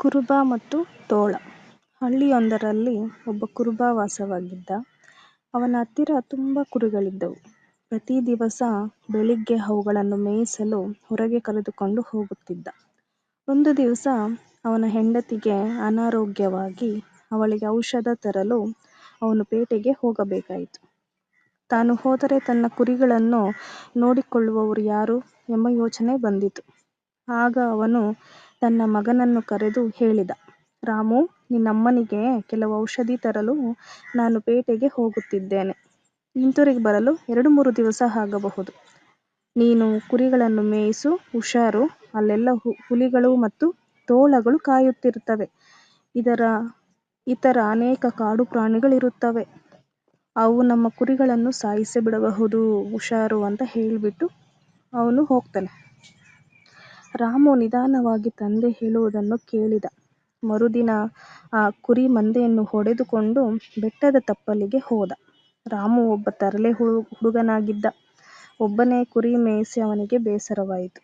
ಕುರುಬ ಮತ್ತು ತೋಳ. ಹಳ್ಳಿಯೊಂದರಲ್ಲಿ ಒಬ್ಬ ಕುರುಬ ವಾಸವಾಗಿದ್ದ ಅವನ ಹತ್ತಿರ ತುಂಬ ಕುರಿಗಳಿದ್ದವು. ಪ್ರತಿ ದಿವಸ ಬೆಳಿಗ್ಗೆ ಅವುಗಳನ್ನು ಮೇಯಿಸಲು ಹೊರಗೆ ಕರೆದುಕೊಂಡು ಹೋಗುತ್ತಿದ್ದ. ಒಂದು ದಿವಸ ಅವನ ಹೆಂಡತಿಗೆ ಅನಾರೋಗ್ಯವಾಗಿ ಅವಳಿಗೆ ಔಷಧ ತರಲು ಅವನು ಪೇಟೆಗೆ ಹೋಗಬೇಕಾಯಿತು. ತಾನು ಹೋದರೆ ತನ್ನ ಕುರಿಗಳನ್ನು ನೋಡಿಕೊಳ್ಳುವವರು ಯಾರು ಎಂಬ ಯೋಚನೆ ಬಂದಿತು. ಆಗ ಅವನು ತನ್ನ ಮಗನನ್ನು ಕರೆದು ಹೇಳಿದ, ರಾಮು, ನಿನ್ನಮ್ಮನಿಗೆ ಕೆಲವು ಔಷಧಿ ತರಲು ನಾನು ಪೇಟೆಗೆ ಹೋಗುತ್ತಿದ್ದೇನೆ. ಹಿಂತಿರುಗಿ ಬರಲು ಎರಡು ಮೂರು ದಿವಸ ಆಗಬಹುದು. ನೀನು ಕುರಿಗಳನ್ನು ಮೇಯಿಸು, ಹುಷಾರು. ಅಲ್ಲೆಲ್ಲ ಹುಲಿಗಳು ಮತ್ತು ತೋಳಗಳು ಕಾಯುತ್ತಿರುತ್ತವೆ. ಇದರ, ಇತರ ಅನೇಕ ಕಾಡು ಪ್ರಾಣಿಗಳಿರುತ್ತವೆ. ಅವು ನಮ್ಮ ಕುರಿಗಳನ್ನು ಸಾಯಿಸಿ ಬಿಡಬಹುದು ಹುಷಾರು ಅಂತ ಹೇಳಿಬಿಟ್ಟು ಅವನು ಹೋಗ್ತಾನೆ. ರಾಮು ನಿಧಾನವಾಗಿ ತಂದೆ ಹೇಳುವುದನ್ನು ಕೇಳಿದ. ಮರುದಿನ ಆ ಕುರಿ ಮಂದೆಯನ್ನು ಹೊಡೆದುಕೊಂಡು ಬೆಟ್ಟದ ತಪ್ಪಲಿಗೆ ಹೋದ. ರಾಮು ಒಬ್ಬ ತರಲೆ ಹುಡುಗನಾಗಿದ್ದ. ಒಬ್ಬನೇ ಕುರಿ ಮೇಯಿಸಿ ಅವನಿಗೆ ಬೇಸರವಾಯಿತು.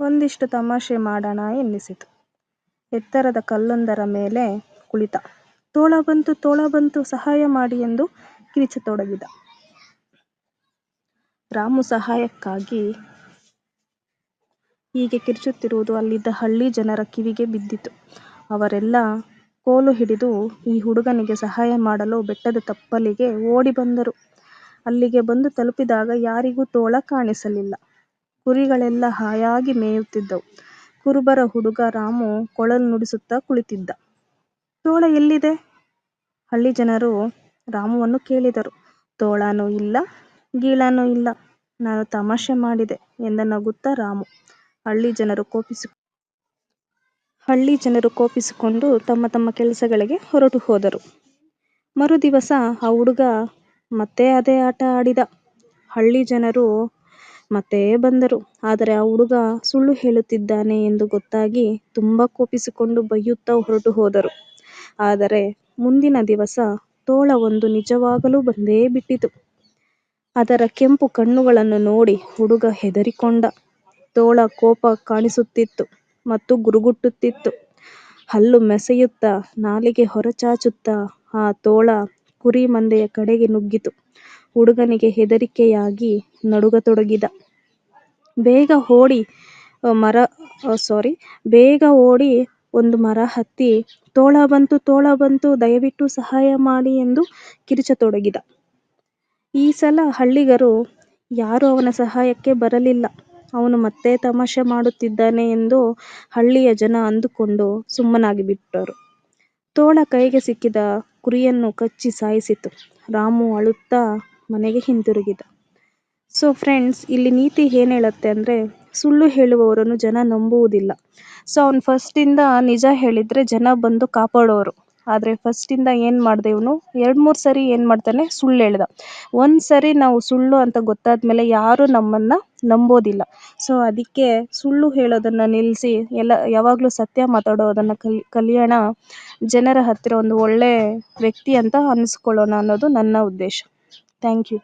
ಒಂದಿಷ್ಟು ತಮಾಷೆ ಮಾಡೋಣ ಎನ್ನಿಸಿತು. ಎತ್ತರದ ಕಲ್ಲೊಂದರ ಮೇಲೆ ಕುಳಿತ. ತೋಳ ಬಂತು ತೋಳ ಬಂತು, ಸಹಾಯ ಮಾಡಿ ಎಂದು ಕಿರಿಚತೊಡಗಿದ. ರಾಮು ಸಹಾಯಕ್ಕಾಗಿ ಹೀಗೆ ಕಿರುಚುತ್ತಿರುವುದು ಅಲ್ಲಿದ್ದ ಹಳ್ಳಿ ಜನರ ಕಿವಿಗೆ ಬಿದ್ದಿತು. ಅವರೆಲ್ಲ ಕೋಲು ಹಿಡಿದು ಈ ಹುಡುಗನಿಗೆ ಸಹಾಯ ಮಾಡಲು ಬೆಟ್ಟದ ತಪ್ಪಲಿಗೆ ಓಡಿ ಬಂದರು. ಅಲ್ಲಿಗೆ ಬಂದು ತಲುಪಿದಾಗ ಯಾರಿಗೂ ತೋಳ ಕಾಣಿಸಲಿಲ್ಲ. ಕುರಿಗಳೆಲ್ಲ ಹಾಯಾಗಿ ಮೇಯುತ್ತಿದ್ದವು. ಕುರುಬರ ಹುಡುಗ ರಾಮು ಕೊಳಲು ನುಡಿಸುತ್ತಾ ಕುಳಿತಿದ್ದ. ತೋಳ ಎಲ್ಲಿದೆ? ಹಳ್ಳಿ ಜನರು ರಾಮುವನ್ನು ಕೇಳಿದರು. ತೋಳನೂ ಇಲ್ಲ, ಗೀಳನೂ ಇಲ್ಲ. ನಾನು ತಮಾಷೆ ಮಾಡಿದೆ ಎಂದ ನಗುತ್ತಾ ರಾಮು. ಹಳ್ಳಿ ಜನರು ಕೋಪಿಸಿ ಹಳ್ಳಿ ಜನರು ಕೋಪಿಸಿಕೊಂಡು ತಮ್ಮ ತಮ್ಮ ಕೆಲಸಗಳಿಗೆ ಹೊರಟು ಹೋದರು. ಮರುದಿವಸ ಆ ಹುಡುಗ ಮತ್ತೆ ಅದೇ ಆಟ ಆಡಿದ. ಹಳ್ಳಿ ಜನರು ಮತ್ತೆ ಬಂದರು. ಆದರೆ ಆ ಹುಡುಗ ಸುಳ್ಳು ಹೇಳುತ್ತಿದ್ದಾನೆ ಎಂದು ಗೊತ್ತಾಗಿ ತುಂಬಾ ಕೋಪಿಸಿಕೊಂಡು ಬೈಯುತ್ತಾ ಹೊರಟು ಹೋದರು. ಆದರೆ ಮುಂದಿನ ದಿವಸ ತೋಳ ಒಂದು ನಿಜವಾಗಲೂ ಬಂದೇ ಬಿಟ್ಟಿತು. ಅದರ ಕೆಂಪು ಕಣ್ಣುಗಳನ್ನು ನೋಡಿ ಹುಡುಗ ಹೆದರಿಕೊಂಡ. ತೋಳ ಕೋಪ ಕಾಣಿಸುತ್ತಿತ್ತು ಮತ್ತು ಗುರುಗುಟ್ಟುತ್ತಿತ್ತು. ಹಲ್ಲು ಮೆಸೆಯುತ್ತ, ನಾಲಿಗೆ ಹೊರಚಾಚುತ್ತ ಆ ತೋಳ ಕುರಿ ಮಂದೆಯ ಕಡೆಗೆ ನುಗ್ಗಿತು. ಹುಡುಗನಿಗೆ ಹೆದರಿಕೆಯಾಗಿ ನಡುಗತೊಡಗಿದ. ಬೇಗ ಓಡಿ ಮರ ಸಾರಿ ಬೇಗ ಓಡಿ ಒಂದು ಮರ ಹತ್ತಿ ತೋಳ ಬಂತು ತೋಳ ಬಂತು ದಯವಿಟ್ಟು ಸಹಾಯ ಮಾಡಿ ಎಂದು ಕಿರುಚತೊಡಗಿದ. ಈ ಸಲ ಹಳ್ಳಿಗರು ಯಾರು ಅವನ ಸಹಾಯಕ್ಕೆ ಬರಲಿಲ್ಲ. ಅವನು ಮತ್ತೆ ತಮಾಷೆ ಮಾಡುತ್ತಿದ್ದಾನೆ ಎಂದು ಹಳ್ಳಿಯ ಜನ ಅಂದುಕೊಂಡು ಸುಮ್ಮನಾಗಿ ಬಿಟ್ಟರು. ತೋಳ ಕೈಗೆ ಸಿಕ್ಕಿದ ಕುರಿಯನ್ನು ಕಚ್ಚಿ ಸಾಯಿಸಿತು. ರಾಮು ಅಳುತ್ತಾ ಮನೆಗೆ ಹಿಂತಿರುಗಿದ. ಸೊ ಫ್ರೆಂಡ್ಸ್ ಇಲ್ಲಿ ನೀತಿ ಏನು ಹೇಳುತ್ತೆ ಅಂದ್ರೆ, ಸುಳ್ಳು ಹೇಳುವವರನ್ನು ಜನ ನಂಬುವುದಿಲ್ಲ. ಸೊ ಅವ್ನು ಇಂದ ನಿಜ ಹೇಳಿದ್ರೆ ಜನ ಬಂದು ಕಾಪಾಡೋರು. ಆದರೆ ಫಸ್ಟಿಂದ ಏನು ಮಾಡ್ದೆ ಇವನು? ಎರಡು ಮೂರು ಸರಿ ಏನು ಮಾಡ್ತಾನೆ? ಸುಳ್ಳು ಹೇಳ್ದ. ಒಂದ್ ಸರಿ ನಾವು ಸುಳ್ಳು ಅಂತ ಗೊತ್ತಾದ್ಮೇಲೆ ಯಾರು ನಮ್ಮನ್ನು ನಂಬೋದಿಲ್ಲ. ಸೊ ಅದಕ್ಕೆ ಸುಳ್ಳು ಹೇಳೋದನ್ನು ನಿಲ್ಲಿಸಿ ಎಲ್ಲ, ಯಾವಾಗಲೂ ಸತ್ಯ ಮಾತಾಡೋದನ್ನು ಕಲಿ, ಕಲಿಯೋಣ. ಜನರ ಹತ್ತಿರ ಒಂದು ಒಳ್ಳೆ ವ್ಯಕ್ತಿ ಅಂತ ಅನ್ನಿಸ್ಕೊಳ್ಳೋಣ ಅನ್ನೋದು ನನ್ನ ಉದ್ದೇಶ. Thank you